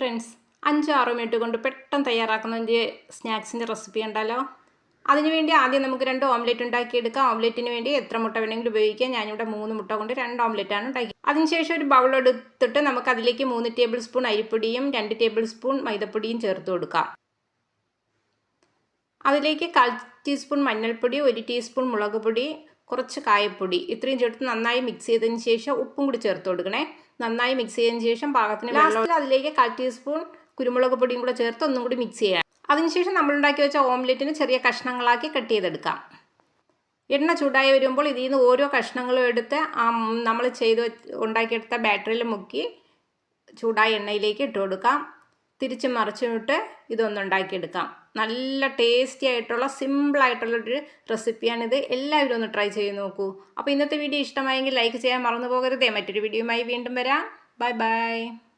Friends അഞ്ചോ ആറോ minute കൊണ്ട് പെട്ടെന്ന് തയ്യാറാക്കുന്ന ഒരു സ്നാക്സിന്റെ റെസിപ്പി ഉണ്ടല്ലോ അതിനുവേണ്ടി ആദ്യം നമുക്ക് രണ്ട് ഓംലെറ്റ് ഉണ്ടാക്കിയെടുക്കാം. ഓംലെറ്റിന് വേണ്ടി എത്ര മുട്ട വേണമെങ്കിലും ഉപയോഗിക്കാം. ഞാനിവിടെ മൂന്ന് മുട്ട കൊണ്ട് രണ്ട് ഓംലെറ്റാണ് ഉണ്ടാക്കി. അതിനുശേഷം ഒരു ബൗൾ എടുത്തിട്ട് നമുക്ക് അതിലേക്ക് മൂന്ന് ടേബിൾ സ്പൂൺ അരിപ്പൊടിയും രണ്ട് ടേബിൾ സ്പൂൺ മൈദപ്പൊടിയും ചേർത്ത് കൊടുക്കാം. അതിലേക്ക് കാൽ ടീസ്പൂൺ മഞ്ഞൾപ്പൊടി ഒരു ടീസ്പൂൺ മുളക് പൊടി കുറച്ച് കായപ്പൊടി. ഇത്രയും ചേർത്ത് നന്നായി മിക്സ് ചെയ്തതിന് ശേഷം ഉപ്പും കൂടി ചേർത്ത് കൊടുക്കണേ. നന്നായി മിക്സ് ചെയ്തതിന് ശേഷം പാകത്തിന് ലാസ്റ്റിൽ അതിലേക്ക് കാൽ ടീസ്പൂൺ കുരുമുളക് പൊടിയും കൂടെ ചേർത്ത് ഒന്നും കൂടി മിക്സ് ചെയ്യാം. അതിനുശേഷം നമ്മൾ ഉണ്ടാക്കി വെച്ച ഓംലെറ്റിന് ചെറിയ കഷ്ണങ്ങളാക്കി കട്ട് ചെയ്തെടുക്കാം. എണ്ണ ചൂടായി വരുമ്പോൾ ഇതിൽ നിന്ന് ഓരോ കഷ്ണങ്ങളും എടുത്ത് ആ നമ്മൾ ചെയ്ത് ഉണ്ടാക്കിയെടുത്ത ബാറ്ററിയിൽ മുക്കി ചൂടായ എണ്ണയിലേക്ക് ഇട്ട് കൊടുക്കാം. തിരിച്ച് മറിച്ചിട്ട് ഇതൊന്നുണ്ടാക്കിയെടുക്കാം. നല്ല ടേസ്റ്റി ആയിട്ടുള്ള സിമ്പിളായിട്ടുള്ളൊരു റെസിപ്പിയാണിത് എല്ലാവരും ഒന്ന് ട്രൈ ചെയ്ത് നോക്കൂ. അപ്പോൾ ഇന്നത്തെ വീഡിയോ ഇഷ്ടമായെങ്കിൽ ലൈക്ക് ചെയ്യാൻ മറന്നു പോകരുതേ. മറ്റൊരു വീഡിയോയുമായി വീണ്ടും വരാം. Bye bye